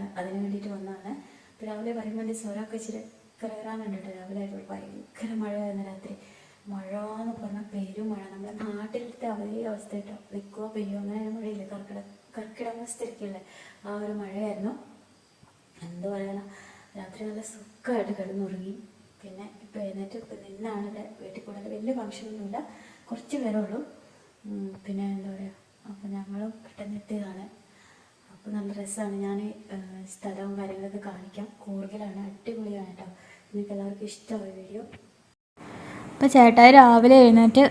കാരണം അതിനു വേണ്ടിയിട്ട് വന്നതാണ് അപ്പോൾ രാവിലെ പറയുമ്പോൾ എന്റെ സ്വരമൊക്കെ ഇച്ചിരി കേട്ടോ രാവിലെ ആയപ്പോൾ ഭയങ്കര മഴയായിരുന്നു രാത്രി. മഴ എന്ന് പറഞ്ഞാൽ പെരും മഴ. നമ്മുടെ നാട്ടിലത്തെ അതേ അവസ്ഥ കേട്ടോ. നിൽക്കുക പെയ്യോ അങ്ങനെ മഴയില്ല? കർക്കിടക കർക്കിടകാവസ്ഥയൊക്കെയല്ലേ ആ ഒരു മഴയായിരുന്നു. എന്ത് പറയണം രാത്രി നല്ല സുഖമായിട്ട് കിടന്നുറങ്ങി. പിന്നെ ഇപ്പോൾ എഴുന്നേറ്റ് ഇപ്പം നിന്നാണ് വീട്ടിൽ കൂടുതൽ വലിയ ഫങ്ഷനൊന്നുമില്ല കുറച്ച് പേരേ ഉള്ളൂ. പിന്നെ എന്താ പറയുക അപ്പോൾ ഞങ്ങളും പെട്ടെന്ന് എത്തിയതാണ്. അപ്പോൾ നല്ല രസമാണ്. ഞാൻ സ്ഥലവും കാര്യങ്ങളൊക്കെ കാണിക്കാം. കൂർഗിലാണ് അടിപൊളിയാണ് കേട്ടോ നിങ്ങൾക്ക് എല്ലാവർക്കും ഇഷ്ടമായ വീഡിയോ. അപ്പോൾ ചേട്ടായി രാവിലെ എഴുന്നേറ്റ്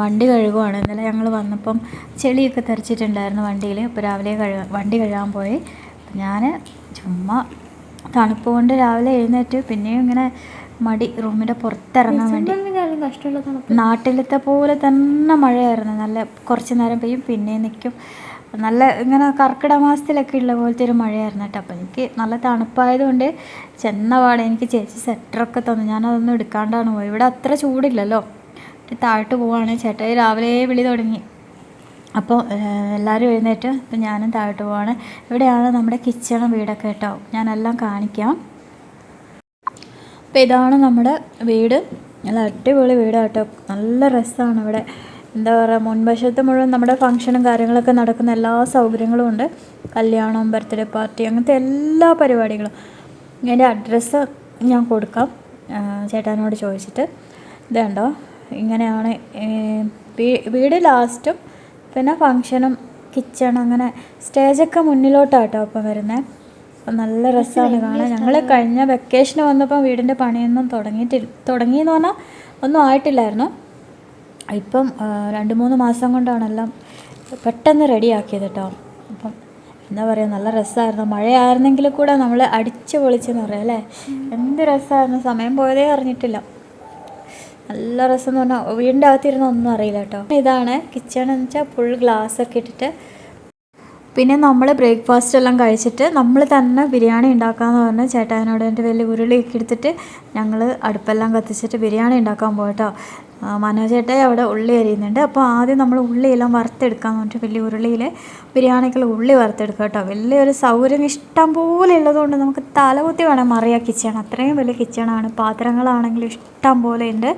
വണ്ടി കഴുകുവാണ്. ഇന്നലെ ഞങ്ങൾ വന്നപ്പം ചെളിയൊക്കെ തെറിച്ചിട്ടുണ്ടായിരുന്നു വണ്ടിയിൽ. അപ്പോൾ രാവിലെ കഴുകാൻ വണ്ടി കഴുകാൻ പോയി. ഞാൻ ചുമ്മാ തണുപ്പ് കൊണ്ട് രാവിലെ എഴുന്നേറ്റ് പിന്നെയും ഇങ്ങനെ മടി റൂമിന്റെ പുറത്തിറങ്ങാൻ വേണ്ടി. നാട്ടിലത്തെ പോലെ തന്നെ മഴയായിരുന്നു. നല്ല കുറച്ച് നേരം പെയ്യും പിന്നെയും നിൽക്കും. നല്ല ഇങ്ങനെ കർക്കിടക മാസത്തിലൊക്കെ ഉള്ള പോലത്തെ ഒരു മഴയായിരുന്നു കേട്ടോ. അപ്പോൾ എനിക്ക് നല്ല തണുപ്പായതുകൊണ്ട് ചെന്ന പാടെ എനിക്ക് ചേച്ചി സ്വെറ്ററൊക്കെ തന്നു. ഞാനതൊന്നും എടുക്കാണ്ടാണ് പോയത്. ഇവിടെ അത്ര ചൂടില്ലല്ലോ. താഴ്ത്ത് പോവാണ്. ചേട്ടായി രാവിലെ വിളി തുടങ്ങി. അപ്പോൾ എല്ലാവരും എഴുന്നേറ്റ് അപ്പം ഞാനും താഴോട്ട് പോവാണ്. ഇവിടെയാണ് നമ്മുടെ കിച്ചണും വീടൊക്കെ കേട്ടോ. ഞാനെല്ലാം കാണിക്കാം. അപ്പോൾ ഇതാണ് നമ്മുടെ വീട്. നല്ല അടിപൊളി വീടാട്ടോ നല്ല രസമാണ് ഇവിടെ. എന്താ പറയുക മുൻവശത്ത് മുഴുവൻ നമ്മുടെ ഫംഗ്ഷനും കാര്യങ്ങളൊക്കെ നടക്കുന്ന എല്ലാ സൗകര്യങ്ങളും ഉണ്ട്. കല്യാണം ബർത്ത്ഡേ പാർട്ടി അങ്ങനത്തെ എല്ലാ പരിപാടികളും. എന്റെ അഡ്രസ്സ് ഞാൻ കൊടുക്കാം ചേട്ടാനോട് ചോദിച്ചിട്ട്. ഇതുണ്ടോ ഇങ്ങനെയാണ് വീട് ലാസ്റ്റും പിന്നെ ഫങ്ഷനും കിച്ചൺ അങ്ങനെ സ്റ്റേജൊക്കെ മുന്നിലോട്ടാണ് കേട്ടോ അപ്പം വരുന്നത് അപ്പം നല്ല രസമാണ് കാണാൻ. ഞങ്ങൾ കഴിഞ്ഞ വെക്കേഷന് വന്നപ്പം വീടിന്റെ പണിയൊന്നും തുടങ്ങിയിട്ടില്ല തുടങ്ങിയെന്ന് പറഞ്ഞാൽ ഒന്നും ആയിട്ടില്ലായിരുന്നു. ഇപ്പം രണ്ട് മൂന്ന് മാസം കൊണ്ടാണ് എല്ലാം പെട്ടെന്ന് റെഡിയാക്കിയത് കേട്ടോ അപ്പം എന്താ പറയുക നല്ല രസമായിരുന്നു മഴയായിരുന്നെങ്കിൽ കൂടെ നമ്മൾ അടിച്ച് പൊളിച്ചെന്ന് പറയാം അല്ലേ? എന്ത് രസമായിരുന്നു സമയം പോയതേ അറിഞ്ഞിട്ടില്ല. നല്ല രസം എന്ന് പറഞ്ഞാൽ വീടിന്റെ അകത്തിരുന്ന് ഒന്നും അറിയില്ല കേട്ടോ ഇതാണ് കിച്ചൺ എന്ന് വെച്ചാൽ ഫുൾ ഗ്ലാസ് ഒക്കെ ഇട്ടിട്ട് പിന്നെ നമ്മൾ ബ്രേക്ക്ഫാസ്റ്റ് എല്ലാം കഴിച്ചിട്ട് നമ്മൾ തന്നെ ബിരിയാണി ഉണ്ടാക്കാമെന്ന് പറഞ്ഞ് ചേട്ടായനോട് എന്റെ വലിയ ഉരുളിയൊക്കെ എടുത്തിട്ട് ഞങ്ങൾ അടുപ്പെല്ലാം കത്തിച്ചിട്ട് ബിരിയാണി ഉണ്ടാക്കാൻ പോയിട്ടോ. മനോജ് അവിടെ ഉള്ളി അരിയുന്നുണ്ട്. അപ്പോൾ ആദ്യം നമ്മൾ ഉള്ളിയെല്ലാം വറുത്തെടുക്കാമെന്ന് പറഞ്ഞിട്ട് വലിയ ഉരുളിയിൽ ബിരിയാണിക്കുള്ള ഉള്ളി വറുത്തെടുക്കുക കേട്ടോ. വലിയൊരു സൗകര്യം ഇഷ്ടം പോലെ ഉള്ളതുകൊണ്ട് നമുക്ക് തലകുത്തി വേണം മറിയാ കിച്ചൺ. അത്രയും വലിയ കിച്ചണാണ്. പാത്രങ്ങളാണെങ്കിലും ഇഷ്ടം പോലെ ഉണ്ട്.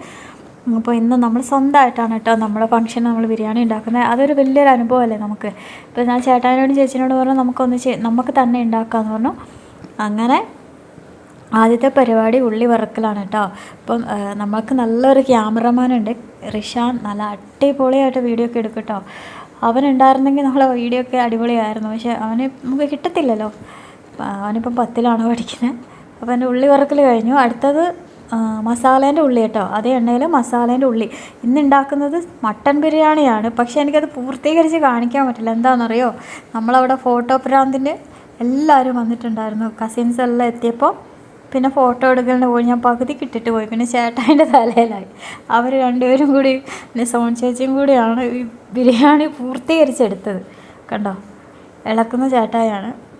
അപ്പോൾ ഇന്ന് നമ്മൾ സ്വന്തമായിട്ടാണ് കേട്ടോ നമ്മുടെ ഫംഗ്ഷൻ നമ്മൾ ബിരിയാണി ഉണ്ടാക്കുന്നത്. അതൊരു വലിയൊരു അനുഭവമല്ലേ നമുക്ക്? ഇപ്പോൾ ഞാൻ ചേട്ടാനോടും ചേച്ചിനോട് പറഞ്ഞു നമുക്കൊന്ന് നമുക്ക് തന്നെ ഉണ്ടാക്കാമെന്ന് പറഞ്ഞു. അങ്ങനെ ആദ്യത്തെ പരിപാടി ഉള്ളി വറക്കലാണ് കേട്ടോ. അപ്പം നമുക്ക് നല്ലൊരു ക്യാമറമാനുണ്ട് റിഷാൻ നല്ല അടിപൊളിയായിട്ട് വീഡിയോ ഒക്കെ എടുക്കും കേട്ടോ. അവനുണ്ടായിരുന്നെങ്കിൽ നമ്മളെ വീഡിയോ ഒക്കെ അടിപൊളിയായിരുന്നു. പക്ഷേ അവന് നമുക്ക് കിട്ടത്തില്ലല്ലോ. അവനിപ്പം പത്തിലാണ് പഠിക്കുന്നത്. അപ്പോൾ എന്റെ ഉള്ളി വറക്കൽ കഴിഞ്ഞു. അടുത്തത് മസാലേന്റെ ഉള്ളി കേട്ടോ. അതേ എണ്ണയിൽ മസാലേന്റെ ഉള്ളി. ഇന്നുണ്ടാക്കുന്നത് മട്ടൻ ബിരിയാണിയാണ്. പക്ഷേ എനിക്കത് പൂർത്തീകരിച്ച് കാണിക്കാൻ പറ്റില്ല. എന്താണെന്നറിയോ? നമ്മളവിടെ ഫോട്ടോ പ്രാന്തിന്റെ എല്ലാവരും വന്നിട്ടുണ്ടായിരുന്നു. കസിൻസ് എല്ലാം എത്തിയപ്പോൾ പിന്നെ ഫോട്ടോ എടുക്കലിന്റെ പോയി. ഞാൻ പകുതി കിട്ടിട്ട് പോയി. പിന്നെ ചേട്ടായിന്റെ തലയിലായി. അവർ രണ്ടുപേരും കൂടി പിന്നെ സോൺ ചേച്ചിയും കൂടിയാണ് ഈ ബിരിയാണി പൂർത്തീകരിച്ചെടുത്തത്. കണ്ടോ? ഇളക്കുന്ന ചേട്ടായാണ്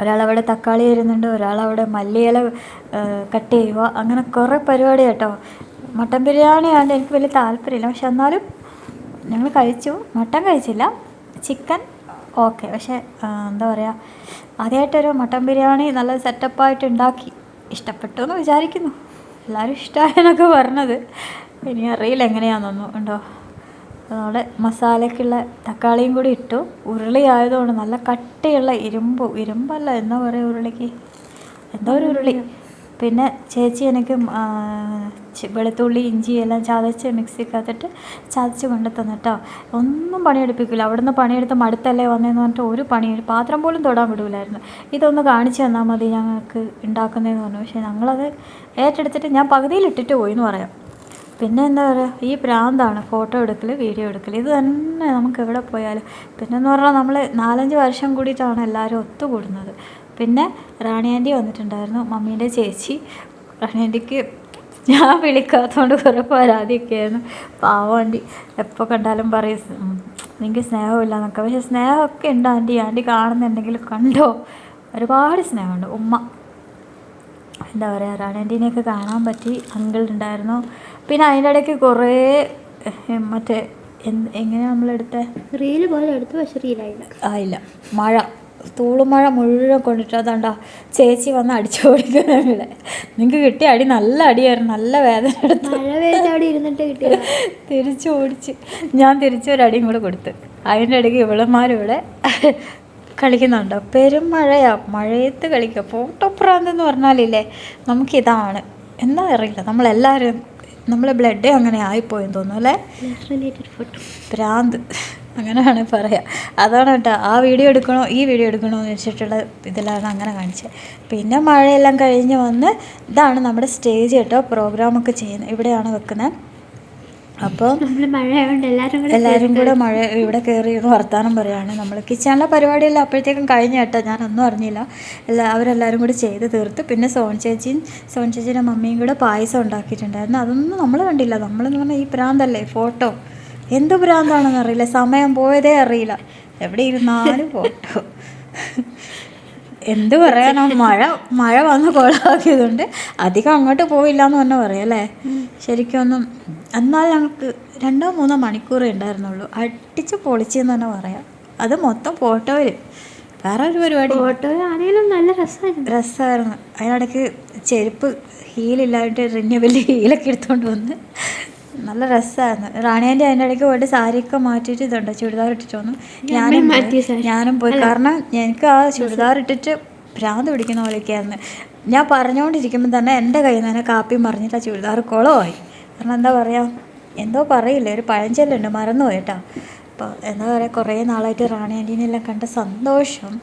ഒരാളവിടെ തക്കാളി വരുന്നുണ്ട് ഒരാളവിടെ മല്ലിയില കട്ട് ചെയ്യുക. അങ്ങനെ കുറേ പരിപാടി കേട്ടോ. മട്ടൻ ബിരിയാണി ആണ് എനിക്ക് വലിയ താല്പര്യമില്ല. പക്ഷെ എന്നാലും ഞങ്ങൾ കഴിച്ചു. മട്ടൻ കഴിച്ചില്ല. Chicken okay. പക്ഷേ എന്താ പറയുക ആദ്യമായിട്ടൊരു മട്ടൻ ബിരിയാണി നല്ല സെറ്റപ്പായിട്ട് ഉണ്ടാക്കി. ഇഷ്ടപ്പെട്ടു എന്ന് വിചാരിക്കുന്നു. എല്ലാവരും ഇഷ്ടമായെന്നൊക്കെ പറഞ്ഞത്. ഇനി അറിയില്ല എങ്ങനെയാണെന്നൊന്നും. ഉണ്ടോ? നമ്മുടെ മസാലയ്ക്കുള്ള തക്കാളിയും കൂടി ഇട്ടു. ഉരുളി ആയതുകൊണ്ട് നല്ല കട്ടിയുള്ള ഇരുമ്പ് ഇരുമ്പല്ല എന്താ പറയുക ഉരുളിക്ക്? എന്തോ ഒരു ഉരുളി. പിന്നെ ചേച്ചി എനിക്ക് വെളുത്തുള്ളി ഇഞ്ചി എല്ലാം ചതച്ച് മിക്സിക്കകത്തിട്ട് ചതച്ച് കൊണ്ട് തന്നിട്ടോ. ഒന്നും പണിയെടുപ്പിക്കില്ല അവിടുന്ന് പണിയെടുത്ത് മടുത്തല്ലേ വന്നതെന്ന് പറഞ്ഞിട്ട് ഒരു പണി പാത്രം പോലും തൊടാൻ വിടൂലായിരുന്നു. ഇതൊന്ന് കാണിച്ചു തന്നാൽ മതി ഞങ്ങൾക്ക് ഉണ്ടാക്കുന്നതെന്ന് പറഞ്ഞു. പക്ഷേ ഞങ്ങളത് ഏറ്റെടുത്തിട്ട് ഞാൻ പകുതിയിൽ ഇട്ടിട്ട് പോയി എന്ന് പറയാം. പിന്നെ എന്താ പറയുക ഈ പ്രാന്താണ് ഫോട്ടോ എടുക്കൽ വീഡിയോ എടുക്കൽ ഇത് തന്നെ നമുക്ക് എവിടെ പോയാലും. പിന്നെ എന്ന് പറഞ്ഞാൽ നമ്മൾ നാലഞ്ച് വർഷം കൂടിയിട്ടാണ് എല്ലാവരും ഒത്തുകൂടുന്നത്. പിന്നെ റാണി ആന്റി വന്നിട്ടുണ്ടായിരുന്നു മമ്മീന്റെ ചേച്ചി. റാണി ആന്റിക്ക് ഞാൻ വിളിക്കാത്തതുകൊണ്ട് കുറേ പരാതിയൊക്കെ ആയിരുന്നു പാവം ആന്റി എപ്പോൾ കണ്ടാലും പറയും "ഉം, നിങ്ങൾക്ക് സ്നേഹമില്ല എന്നൊക്കെ പക്ഷെ സ്നേഹമൊക്കെ ഉണ്ട് ആന്റി ആന്റി കാണുന്നുണ്ടെങ്കിൽ കണ്ടോ? ഒരുപാട് സ്നേഹമുണ്ട്. ഉമ്മ. എന്താ പറയുക റാണേന്റെനെയൊക്കെ കാണാൻ പറ്റി. അങ്കിൾ ഉണ്ടായിരുന്നു. പിന്നെ അതിന്റെ ഇടയ്ക്ക് കുറേ മറ്റേ എന്ത് എങ്ങനെയാണ് നമ്മളെടുത്തത് റീൽ പോലെ എടുത്തു പക്ഷെ റീലായില്ല. ആയില്ല മഴ. തൂളുമഴ മുഴുവൻ കൊണ്ടിട്ട് അതാണ്ടാ ചേച്ചി വന്ന് അടിച്ചു ഓടിക്കുന്ന ഇവിടെ നിങ്ങൾക്ക് കിട്ടിയ അടി നല്ല അടിയായിരുന്നു. നല്ല വേദന എടുത്തു. അവിടെ ഇരുന്നിട്ട് കിട്ടി തിരിച്ചു ഓടിച്ച്. ഞാൻ തിരിച്ചൊരടിയും കൂടെ കൊടുത്ത്. അതിന്റെ ഇടയ്ക്ക് ഇവളന്മാരിവിടെ കളിക്കുന്നുണ്ടോ. പെരും മഴയാ. മഴയത്ത് കളിക്കുക ഫോട്ടോപ്രാന്ത് എന്ന് പറഞ്ഞാലില്ലേ? നമുക്കിതാണ്. എന്താ അറിയില്ല. നമ്മളെല്ലാവരും നമ്മളെ ബ്ലഡ് അങ്ങനെ ആയിപ്പോയെന്ന് തോന്നുന്നു അല്ലേ? ഭ്രാന്ത്. അങ്ങനെ വേണേൽ പറയാം. അതാണ് കേട്ടോ ആ വീഡിയോ എടുക്കണോ ഈ വീഡിയോ എടുക്കണോ എന്ന് വെച്ചിട്ടുള്ള ഇതിലാണ് അങ്ങനെ കാണിച്ചത് പിന്നെ മഴയെല്ലാം കഴിഞ്ഞ് വന്ന് ഇതാണ് നമ്മുടെ സ്റ്റേജ് കേട്ടോ പ്രോഗ്രാമൊക്കെ ചെയ്യുന്നത്. ഇവിടെയാണ് വെക്കുന്നത്. അപ്പോൾ എല്ലാവരും കൂടെ മഴ ഇവിടെ കയറി വർത്താനം പറയുകയാണ് നമ്മൾ കിച്ചണിലെ പരിപാടിയെല്ലാം അപ്പോഴത്തേക്കും കഴിഞ്ഞ കേട്ടോ. ഞാനൊന്നും അറിഞ്ഞില്ല. എല്ലാ അവരെല്ലാവരും കൂടി ചെയ്ത് തീർത്ത്. പിന്നെ സോൺ ചേച്ചിയും സോൺ ചേച്ചിയുടെ മമ്മിയും കൂടെ പായസം ഉണ്ടാക്കിയിട്ടുണ്ടായിരുന്നു. അതൊന്നും നമ്മൾ കണ്ടില്ല. നമ്മളെന്ന് പറഞ്ഞാൽ ഈ പ്രാന്തല്ലേ ഫോട്ടോ. എന്ത് പ്രാന്താണെന്ന് അറിയില്ല. സമയം പോയതേ അറിയില്ല. എവിടെ ഇരുന്നാലും ഫോട്ടോ. എന്ത് പറയാനോ? മഴ മഴ വന്ന് കോളാക്കിയതുകൊണ്ട് അധികം അങ്ങോട്ട് പോയില്ല എന്ന് തന്നെ പറയാം അല്ലേ? ശരിക്കും ഒന്നും എന്നാൽ ഞങ്ങൾക്ക് രണ്ടോ മൂന്നോ മണിക്കൂറേ ഉണ്ടായിരുന്നുള്ളൂ. അടിച്ച് പൊളിച്ചെന്ന് തന്നെ പറയാം. അത് മൊത്തം ഫോട്ടോയിൽ. വേറെ ഒരു പരിപാടി. ഫോട്ടോ ആണെങ്കിലും നല്ല രസമായിരുന്നു. രസമായിരുന്നു. അതിനിടയ്ക്ക് ചെരുപ്പ് ഹീലില്ലായിട്ട് റിന്യൂവൽ ഹീലൊക്കെ എടുത്തുകൊണ്ട് വന്ന് നല്ല രസമായിരുന്നു റാണിയാന്റെ അതിന്റെ ഇടയ്ക്ക് പോയിട്ട് സാരിയൊക്കെ മാറ്റിയിട്ട് ഇതുണ്ട്. ചുരിദാർ ഇട്ടിട്ട് വന്നു ഞാനും. ഞാനും പോയി. കാരണം എനിക്ക് ആ ചുരിദാർ ഇട്ടിട്ട് ഭ്രാന്ത് പിടിക്കുന്ന പോലെയൊക്കെയായിരുന്നു. ഞാൻ പറഞ്ഞുകൊണ്ടിരിക്കുമ്പോൾ തന്നെ എന്റെ കയ്യിൽ നിന്ന് തന്നെ കാപ്പി മറിഞ്ഞിട്ട് ആ ചുരിദാർ കുളമായി. കാരണം എന്താ പറയുക എന്തോ പറയില്ല ഒരു പഴഞ്ചൊല്ലുണ്ട് മറന്നു പോയിട്ടാ അപ്പോൾ എന്താ പറയുക കുറേ നാളായിട്ട് റാണി ആന്റീനെല്ലാം കണ്ട സന്തോഷം.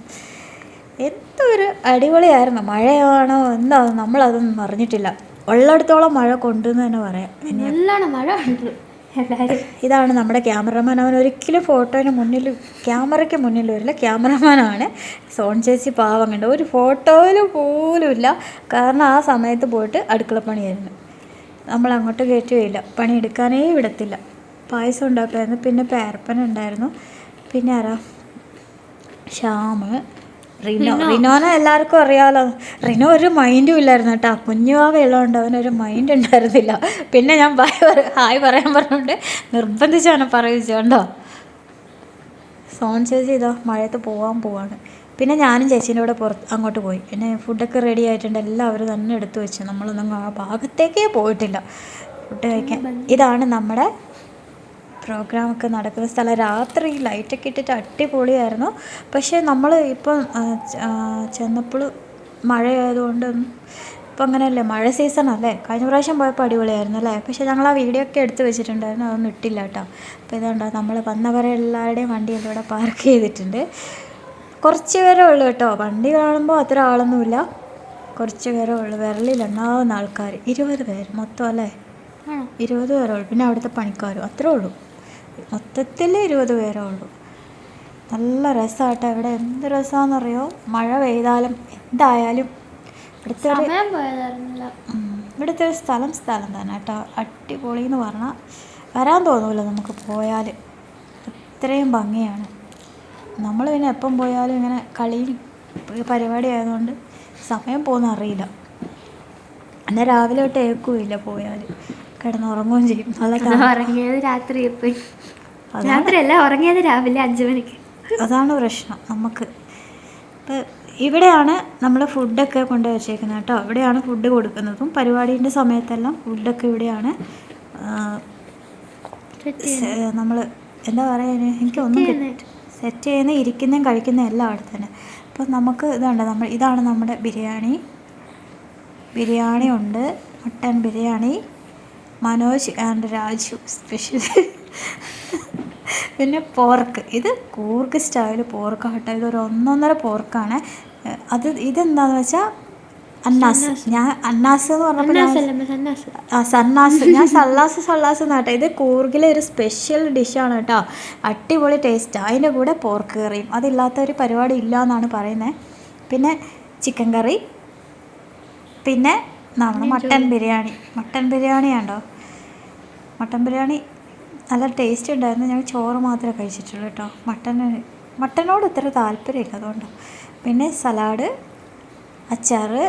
എന്തൊരു അടിപൊളിയായിരുന്നു. മഴയാണോ എന്താ നമ്മളതൊന്നും അറിഞ്ഞിട്ടില്ല. ഉള്ളിടത്തോളം മഴ കൊണ്ടെന്ന് തന്നെ പറയാം. നല്ലോണം മഴ ഉണ്ട് എല്ലാവരും ഇതാണ് നമ്മുടെ ക്യാമറമാൻ. അവൻ ഒരിക്കലും ഫോട്ടോന് മുന്നിൽ ക്യാമറയ്ക്ക് മുന്നിൽ വരില്ല. ക്യാമറമാനാണ്. സോൺ ചേച്ചി പാവം കണ്ട്. ഒരു ഫോട്ടോയിൽ പോലും ഇല്ല കാരണം ആ സമയത്ത് പോയിട്ട് അടുക്കള പണിയായിരുന്നു. നമ്മൾ അങ്ങോട്ട് കയറ്റുകയില്ല. പണിയെടുക്കാനേ വിടത്തില്ല. പായസം ഉണ്ടാക്കുമായിരുന്നു പിന്നെ പേരപ്പൻ ഉണ്ടായിരുന്നു. പിന്നെ ആരാ? ശ്യാമ്. റിനോ റിനോനെ എല്ലാവർക്കും അറിയാലോ. റിനോ ഒരു മൈൻഡും ഇല്ലായിരുന്നു കേട്ടോ. കുഞ്ഞുവാവ ഉള്ളതുകൊണ്ട് അവനൊരു മൈൻഡ് ഉണ്ടായിരുന്നില്ല. പിന്നെ ഞാൻ പറ ഹായ് പറയാൻ പറഞ്ഞുകൊണ്ട് നിർബന്ധിച്ചാണ് പറയിച്ചോണ്ടോ സോൺ ചേച്ചി ഇതോ മഴയത്ത് പോകാൻ പോവാണ്. പിന്നെ ഞാനും ചേച്ചീന്റെ കൂടെ പുറത്ത് അങ്ങോട്ട് പോയി. പിന്നെ ഫുഡൊക്കെ റെഡി ആയിട്ടുണ്ട്. എല്ലാവരും തന്നെ എടുത്തു വെച്ചു. നമ്മളൊന്നും ആ ഭാഗത്തേക്കേ പോയിട്ടില്ല. ഫുഡ് കഴിക്കാൻ ഇതാണ് നമ്മുടെ പ്രോഗ്രാമൊക്കെ നടക്കുന്ന സ്ഥലം. രാത്രി ലൈറ്റൊക്കെ ഇട്ടിട്ട് അടിപൊളിയായിരുന്നു. പക്ഷേ നമ്മൾ ഇപ്പം ചെന്നപ്പോൾ മഴയായതുകൊണ്ട് ഇപ്പം അങ്ങനെയല്ലേ മഴ സീസൺ അല്ലേ? കഴിഞ്ഞ പ്രാവശ്യം പോയപ്പോൾ അടിപൊളിയായിരുന്നു അല്ലേ? പക്ഷേ ഞങ്ങൾ ആ വീഡിയോ ഒക്കെ എടുത്ത് വെച്ചിട്ടുണ്ടായിരുന്നു അതൊന്നും ഇട്ടില്ല കേട്ടോ. അപ്പോൾ ഇതുണ്ടോ നമ്മൾ വന്നവരെ എല്ലാവരുടെയും വണ്ടി ഇവിടെ പാർക്ക് ചെയ്തിട്ടുണ്ട്. കുറച്ച് പേരേ ഉള്ളൂ കേട്ടോ. വണ്ടി കാണുമ്പോൾ അത്ര ആളൊന്നുമില്ല. കുറച്ച് പേരേ ഉള്ളൂ. വിരലിലുണ്ടാവുന്ന ആൾക്കാർ ഇരുപത് പേര് മൊത്തം അല്ലേ? ഇരുപത് പേരേ ഉള്ളൂ. പിന്നെ അവിടുത്തെ പണിക്കാരും. അത്രേ ഉള്ളൂ. മൊത്തത്തിൽ ഇരുപത് പേരേ ഉള്ളൂ. നല്ല രസമാട്ടോ ഇവിടെ എന്ത് രസമാണെന്നറിയോ മഴ പെയ്താലും എന്തായാലും ഇവിടുത്തെ ഒരു ഇവിടുത്തെ ഒരു സ്ഥലം സ്ഥലം തന്നെ കേട്ടോ അടിപൊളി എന്ന് പറഞ്ഞാൽ വരാൻ തോന്നൂല നമുക്ക് പോയാൽ അത്രയും ഭംഗിയാണ്. നമ്മൾ പിന്നെ എപ്പം പോയാലും ഇങ്ങനെ കളിയും പരിപാടി ആയതുകൊണ്ട് സമയം പോകുന്ന അറിയില്ല എന്നാൽ രാവിലെ തൊട്ട് ഏക്കുമില്ല പോയാൽ കിടന്നുറങ്ങുകയും ചെയ്യും. നല്ല രാത്രി അതാണ് രാത്രിയല്ല ഉറങ്ങിയത് രാവിലെ അഞ്ചു മണിക്ക്. അതാണ് പ്രശ്നം നമുക്ക്. ഇപ്പം ഇവിടെയാണ് നമ്മൾ ഫുഡൊക്കെ കൊണ്ട് വെച്ചേക്കുന്നത് കേട്ടോ. ഇവിടെയാണ് ഫുഡ് കൊടുക്കുന്നതും പരിപാടീന്റെ സമയത്തെല്ലാം ഫുഡൊക്കെ ഇവിടെയാണ്. നമ്മൾ എന്താ പറയുക എനിക്കൊന്നും സെറ്റ് ചെയ്യുന്ന ഇരിക്കുന്നതും കഴിക്കുന്നതും എല്ലാം അവിടെ തന്നെ. അപ്പം നമുക്ക് ഇതുണ്ട് നമ്മൾ ഇതാണ് നമ്മുടെ ബിരിയാണി. ബിരിയാണി ഉണ്ട് mutton biryani. Manoj and Raju special പിന്നെ പോർക്ക്. ഇത് കൂർക്ക് സ്റ്റൈൽ പോർക്ക് കേട്ടോ ഇതൊരു ഒന്നൊന്നര പോർക്കാണ്. അത് ഇതെന്താന്ന് വെച്ചാൽ അന്നാസ്. ഞാൻ അന്നാസ് എന്ന് പറഞ്ഞപ്പോൾ ആ സന്നാസ്. ഞാൻ സല്ലാസ് സല്ലാസ് എന്നാട്ടെ. ഇത് കൂർഗിലെ ഒരു സ്പെഷ്യൽ ഡിഷാണ് കേട്ടോ. അടിപൊളി ടേസ്റ്റ്. അതിന്റെ കൂടെ പോർക്ക് കറിയും. അതില്ലാത്ത ഒരു പരിപാടി ഇല്ല എന്നാണ് പറയുന്നത് പിന്നെ ചിക്കൻ കറി. പിന്നെ നമ്മുടെ മട്ടൻ ബിരിയാണി. മട്ടൻ ബിരിയാണി ഉണ്ടോ മട്ടൻ ബിരിയാണി നല്ല ടേസ്റ്റ് ഉണ്ടായിരുന്നു. ഞങ്ങൾ ചോറ് മാത്രമേ കഴിച്ചിട്ടുള്ളൂ കേട്ടോ. മട്ടൻ മട്ടനോട് ഇത്ര താല്പര്യമില്ല അതുകൊണ്ട്. പിന്നെ സലാഡ് അച്ചാറ്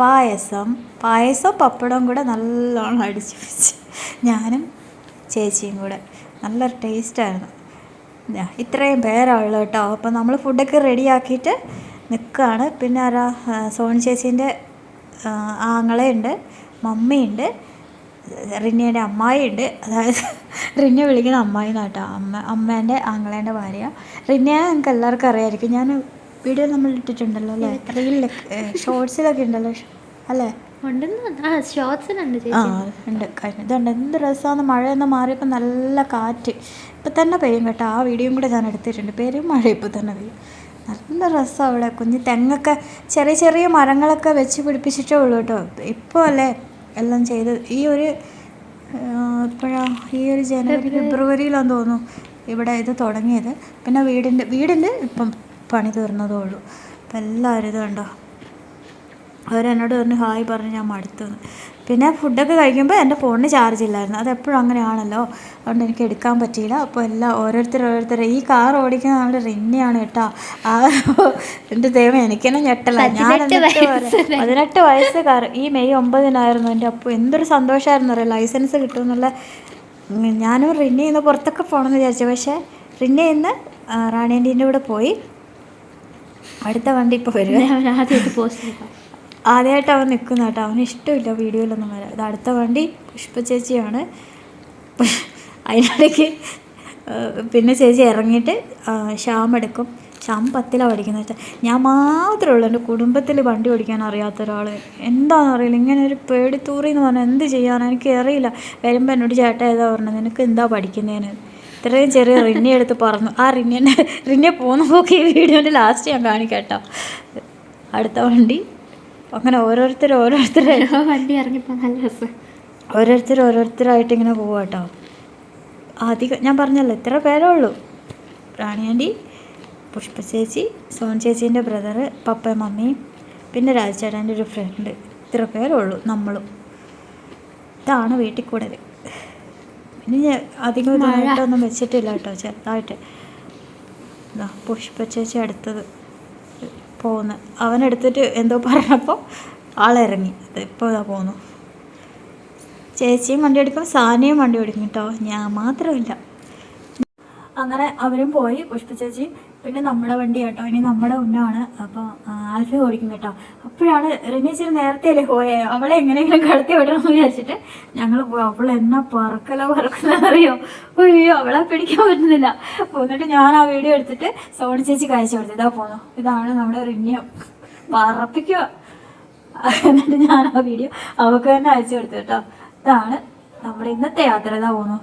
പായസം. പായസം പപ്പടവും കൂടെ നല്ലോണം അടിച്ച് വെച്ച്. ഞാനും ചേച്ചിയും കൂടെ. നല്ലൊരു ടേസ്റ്റായിരുന്നു ഇത്രയും പേരാളു കേട്ടോ. അപ്പോൾ നമ്മൾ ഫുഡൊക്കെ റെഡിയാക്കിയിട്ട് നിൽക്കുകയാണ് പിന്നെ ആരാ സോണി ചേച്ചീന്റെ ആങ്ങളയുണ്ട് മമ്മിയുണ്ട് റിനിയുടെ അമ്മായിയുണ്ട്. അതായത് റിന്നെ വിളിക്കുന്ന അമ്മായി എന്നാട്ടോ അമ്മ അമ്മേന്റെ ആങ്ങളേന്റെ ഭാര്യ. റിന്നയെ നിങ്ങൾക്ക് എല്ലാവർക്കും അറിയാമായിരിക്കും ഞാൻ വീഡിയോ നമ്മൾ ഇട്ടിട്ടുണ്ടല്ലോ അല്ലേ? റീലിലൊക്കെ ഷോർട്സിലൊക്കെ ഉണ്ടല്ലോ. അല്ലേ. ആ ഉണ്ട്. കഴിഞ്ഞ. ഇതുണ്ട്. എന്ത് രസമാണ്. മഴയൊന്ന് മാറിയപ്പോൾ നല്ല കാറ്റ്. ഇപ്പം തന്നെ പെയ്യും കേട്ടോ. ആ വീഡിയോയും കൂടെ ഞാൻ എടുത്തിട്ടുണ്ട്. പെരും മഴ ഇപ്പോൾ തന്നെ പെയ്യും. നല്ല രസമാണ് അവിടെ കുഞ്ഞ് തെങ്ങൊക്കെ ചെറിയ ചെറിയ മരങ്ങളൊക്കെ വെച്ച് പിടിപ്പിച്ചിട്ടേ ഉള്ളൂ കേട്ടോ. ഇപ്പോൾ അല്ലേ എല്ലാം ചെയ്ത് ഈ ഒരു ഇപ്പോഴാ ഈ ഒരു ജനുവരി ഫെബ്രുവരിയിലാന്ന് തോന്നുന്നു ഇവിടെ ഇത് തുടങ്ങിയത്. പിന്നെ വീടിന്റെ വീടിന്റെ ഇപ്പം പണി തീർന്നതേ ഉള്ളൂ. അപ്പം എല്ലാവരും ഇത് കണ്ടോ? അവരെന്നോട് പറഞ്ഞു ഹായ് പറഞ്ഞ് ഞാൻ മടുത്തു. പിന്നെ ഫുഡൊക്കെ കഴിക്കുമ്പോൾ എന്റെ ഫോണിന് ചാർജ് ഇല്ലായിരുന്നു. അത് എപ്പോഴും അങ്ങനെയാണല്ലോ. അതുകൊണ്ട് എനിക്ക് എടുക്കാൻ പറ്റിയില്ല. അപ്പോൾ എല്ലാം ഓരോരുത്തർ ഓരോരുത്തർ ഈ കാർ ഓടിക്കുന്ന നമ്മുടെ റിന്നിയാണ് കേട്ടോ. ആ എന്റെ ദൈവം എനിക്കെന്നെ ഞെട്ടല. ഞാൻ പതിനെട്ട് വയസ്സ് കാർ ഈ മെയ് ഒമ്പതിനായിരുന്നു എന്റെ അപ്പോൾ എന്തൊരു സന്തോഷമായിരുന്നു അറിയാം? ലൈസൻസ് കിട്ടുമെന്നുള്ള ഞാനും റിന്നെ ഇന്ന് പുറത്തൊക്കെ പോകണമെന്ന് വിചാരിച്ചു. പക്ഷേ റിന്നെ ഇന്ന് റാണിയന്റീന്റെ കൂടെ പോയി. അടുത്ത വണ്ടി ഇപ്പോൾ വരും ആദ്യമായിട്ട് പോസ്റ്റ് ചെയ്താൽ ആദ്യമായിട്ട് അവൻ നിൽക്കുന്ന കേട്ടോ. അവന് ഇഷ്ടമില്ല വീഡിയോയിലൊന്നും വരാം ഇത് അടുത്ത വണ്ടി പുഷ്പ ചേച്ചിയാണ്. അതിനിടയ്ക്ക് പിന്നെ ചേച്ചി ഇറങ്ങിയിട്ട് ഷാം എടുക്കും. ശ്യാം പത്തിലാണ് പഠിക്കുന്നത് വെച്ചാൽ ഞാൻ മാത്രമേ ഉള്ളൂ. എന്റെ കുടുംബത്തിൽ വണ്ടി ഓടിക്കാൻ അറിയാത്ത ഒരാൾ എന്താണെന്ന് അറിയില്ല. ഇങ്ങനെ ഒരു പേടിത്തൂറി എന്ന് പറഞ്ഞാൽ എന്ത് ചെയ്യാനാണ് എനിക്ക് അറിയില്ല വരുമ്പോൾ എന്നോട് ചേട്ടാ ഏതാ പറഞ്ഞത്? നിനക്ക് എന്താ പഠിക്കുന്നതിന് ഇത്രയും ചെറിയ റിന്നി എടുത്ത് പറഞ്ഞു. ആ റിന്നെ റിന്നെ പോകുന്ന പോക്ക് ഈ വീഡിയോന്റെ ലാസ്റ്റ് ഞാൻ കാണിക്കാം കേട്ടോ. അടുത്ത വണ്ടി. അങ്ങനെ ഓരോരുത്തർ ഓരോരുത്തരായി വണ്ടി ഇറങ്ങിയപ്പോൾ നല്ല രസം. ഓരോരുത്തർ ഓരോരുത്തരായിട്ട് ഇങ്ങനെ പോവാ കേട്ടോ അധികം ഞാൻ പറഞ്ഞല്ലോ ഇത്ര പേരേ ഉള്ളൂ. റാണിയാണ്ടി പുഷ്പ ചേച്ചി സോൺ ചേച്ചീന്റെ ബ്രദറ് പപ്പ മമ്മി പിന്നെ രാജചേട്ടന്റെ ഒരു ഫ്രണ്ട് ഇത്ര പേരേ ഉള്ളൂ നമ്മളും. ഇതാണ് വീട്ടിൽ കൂടൽ പിന്നെ ഞാൻ അധികം ഇതായിട്ടൊന്നും വെച്ചിട്ടില്ല കേട്ടോ ചെറുതായിട്ട്. പുഷ്പ ചേച്ചി അടുത്തത്. പോകുന്നത് അവനെടുത്തിട്ട് എന്തോ പറഞ്ഞപ്പോൾ ആളിറങ്ങി. ഇപ്പോൾ ഇതാ പോന്നു. ചേച്ചിയും വണ്ടി എടുക്കും സാനിയും വണ്ടി എടുക്കും കേട്ടോ. ഞാൻ മാത്രമില്ല. അങ്ങനെ അവരും പോയി പുഷ്പ ചേച്ചി പിന്നെ നമ്മുടെ വണ്ടി കേട്ടോ ഇനി നമ്മുടെ ഉന്നാണ് അപ്പോൾ ആൽഫ ഓടിക്കും കേട്ടോ. അപ്പോഴാണ് റിനീച്ചിന് നേരത്തെ അല്ലേ പോയേ? അവളെ എങ്ങനെയെങ്കിലും കടത്തി വിടണം എന്ന് വിചാരിച്ചിട്ട് ഞങ്ങൾ അവൾ എന്നാ പറക്കല പറക്കുന്നറിയോ അയ്യോ അവളെ പിടിക്കാൻ പറ്റുന്നില്ല. എന്നിട്ട് ഞാൻ ആ വീഡിയോ എടുത്തിട്ട് സോണി ചേച്ചി കഴിച്ചു കൊടുത്തു. ഇതാ പോന്നു. ഇതാണ് നമ്മുടെ റിന്യം പറപ്പിക്കുക. എന്നിട്ട് ഞാൻ ആ വീഡിയോ അവൾക്ക് തന്നെ അയച്ചു കൊടുത്തു കേട്ടോ. ഇതാണ് നമ്മുടെ ഇന്നത്തെ യാത്ര. ഇതാ പോന്നു.